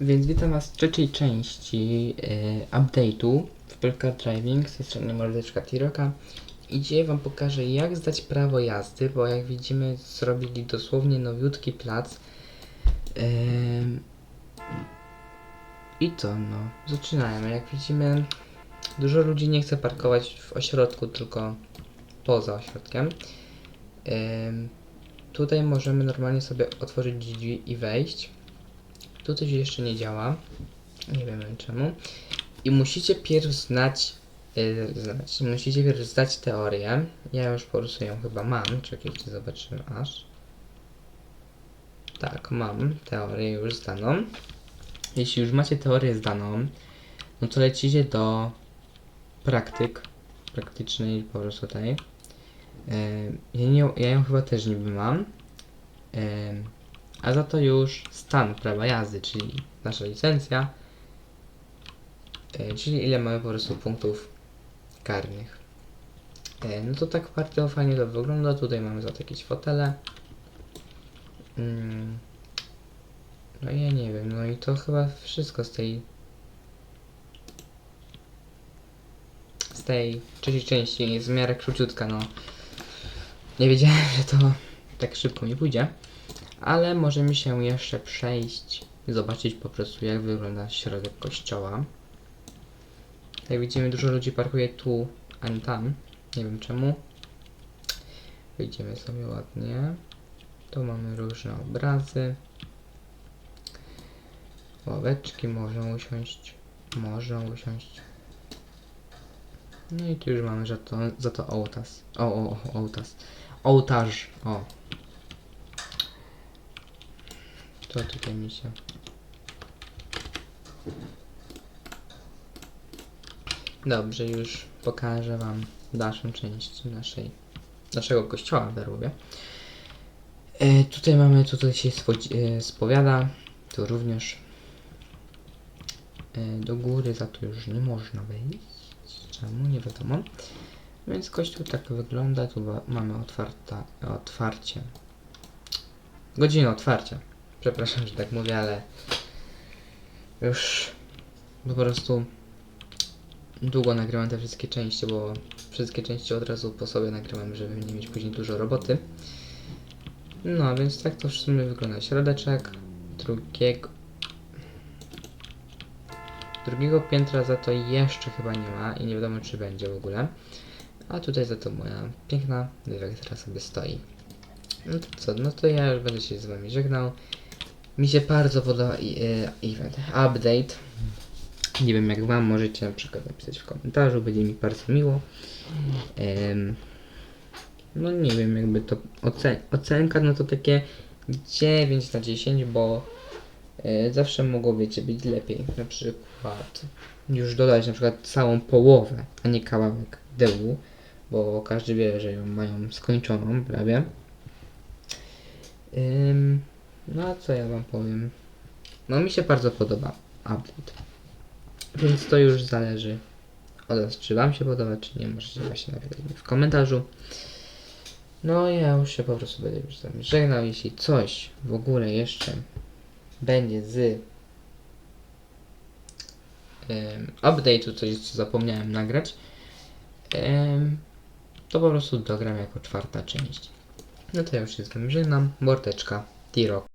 Więc witam Was w trzeciej części e, update'u w Pelka Driving ze strony mordeczka Tiroka. I dzisiaj Wam pokażę jak zdać prawo jazdy, bo jak widzimy zrobili dosłownie nowiutki plac. Em, I to no, zaczynajmy. Jak widzimy dużo ludzi nie chce parkować w ośrodku, tylko poza ośrodkiem. Em, tutaj możemy normalnie sobie otworzyć drzwi i wejść. Tu coś jeszcze nie działa. Nie wiemy czemu. I musicie pierw znać, yy, znać. Musicie pierw zdać teorię. Ja już po prostu ją chyba mam. Czekajcie, zobaczymy aż. Tak, mam teorię już zdaną. Jeśli już macie teorię zdaną, no to lecicie do praktyk praktycznej po prostu tej. Yy, ja, nie, ja ją chyba też niby mam. Yy, a za to już stan prawa jazdy, czyli nasza licencja, e, czyli ile mamy po prostu punktów karnych. E, no to tak bardzo fajnie to wygląda. Tutaj mamy za to jakieś fotele. Mm. No ja nie wiem, no i to chyba wszystko z tej z tej trzeciej części jest w miarę króciutka, no. Nie wiedziałem, że to tak szybko mi pójdzie. Ale możemy się jeszcze przejść zobaczyć po prostu jak wygląda środek kościoła. Jak widzimy dużo ludzi parkuje tu, a nie tam. Nie wiem czemu. Wyjdziemy sobie ładnie. Tu mamy różne obrazy. Ławeczki można usiąść. Można usiąść. No i tu już mamy za to, za to ołtarz. O, o, o, ołtarz. Ołtarz. O, to tutaj mi się. Dobrze, już pokażę Wam dalszą część naszej, naszego kościoła w Darłowie. E, tutaj mamy, tutaj się swo- e, spowiada, tu również e, do góry, za to już nie można wejść. Czemu? Nie wiadomo. Więc kościół tak wygląda, tu mamy otwarta, otwarcie. Godzinę otwarcia. Przepraszam, że tak mówię, ale już po prostu długo nagrywam te wszystkie części, bo wszystkie części od razu po sobie nagrywam, żeby nie mieć później dużo roboty. No, więc tak to w sumie wygląda. Środeczek drugiego drugiego piętra za to jeszcze chyba nie ma i nie wiadomo czy będzie w ogóle. A tutaj za to moja piękna dywektora sobie stoi. No to co, no to ja już będę się z wami żegnał. Mi się bardzo podoba e, event, update. Nie wiem jak wam, możecie na przykład napisać w komentarzu, będzie mi bardzo miło. No nie wiem, jakby to ocen ocenka, no to takie 9 na 10, bo e, zawsze mogło, wiecie, być lepiej. Na przykład już dodać na przykład całą połowę, a nie kawałek dełu, bo każdy wie, że ją mają skończoną prawie. Ym, no a co ja wam powiem? No mi się bardzo podoba update. Więc to już zależy od was, czy wam się podoba, czy nie. Możecie właśnie napisać w komentarzu. No ja już się po prostu będę już z wami żegnał. Jeśli coś w ogóle jeszcze będzie z um, update'u, coś co zapomniałem nagrać, em, to po prostu dogram jako czwarta część. No to ja już się z wami żegnam. Mordeczka, T-Rock.